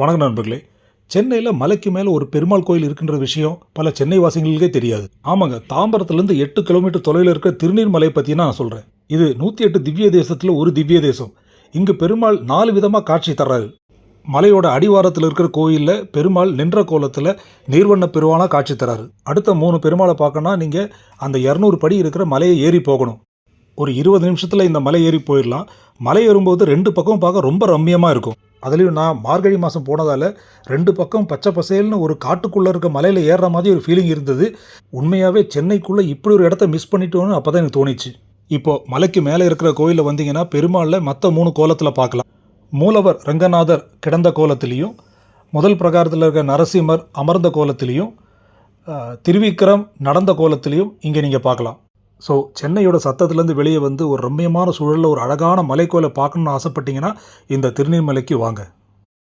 வணக்கம் நண்பர்களே. சென்னையில் மலைக்கு மேலே ஒரு பெருமாள் கோயில் இருக்கின்ற விஷயம் பல சென்னை வாசிகளுக்கே தெரியாது. ஆமாங்க தாம்பரத்துலேருந்து எட்டு கிலோமீட்டர் தொலைவில் இருக்க திருநீர்மலை பற்றி நான் சொல்கிறேன் இது நூற்றி எட்டு திவ்ய தேசத்தில் ஒரு திவ்ய தேசம். இங்கு பெருமாள் நாலு விதமாக காட்சி தர்றாரு. மலையோட அடிவாரத்தில் இருக்கிற கோயிலில் பெருமாள் நின்ற கோலத்தில் நீர்வண்ண பெருமாளாக காட்சி தராரு அடுத்த மூணு பெருமாளை பார்க்கணும்னா நீங்கள் அந்த இரநூறு படி இருக்கிற மலையை ஏறி போகணும். ஒரு இருபது நிமிஷத்தில் இந்த மலை ஏறி போயிடலாம். மலை ஏறும்போது ரெண்டு பக்கம் பார்க்க ரொம்ப ரம்மியமாக இருக்கும். அதுலேயும் நான் மார்கழி மாதம் போனதால் ரெண்டு பக்கம் பச்சை பசேல்னு ஒரு காட்டுக்குள்ளே இருக்க மலையில் ஏறுற மாதிரி ஒரு ஃபீலிங் இருந்தது. உண்மையாகவே சென்னைக்குள்ளே இப்படி ஒரு இடத்த மிஸ் பண்ணிட்டோன்னு அப்போ தான் எனக்கு தோணிச்சு. இப்போது மலைக்கு மேலே இருக்கிற கோயிலில் வந்தீங்கன்னா பெருமாளில் மற்ற மூணு கோலத்தில் பார்க்கலாம். மூலவர் ரங்கநாதர் கிடந்த கோலத்திலையும் முதல் பிரகாரத்தில் இருக்க நரசிம்மர் அமர்ந்த கோலத்திலையும் திருவிக்ரம் திருவிக்கிரம் நடந்த கோலத்திலையும் இங்கே நீங்கள் பார்க்கலாம். ஸோ சென்னையோட சத்தத்துலேருந்து வெளியே வந்து ஒரு ரம்மியமான சூழலில் ஒரு அழகான மலைக்கோயிலை பார்க்கணுன்னு ஆசைப்பட்டீங்கன்னா இந்த திருநீர்மலைக்கு வாங்க.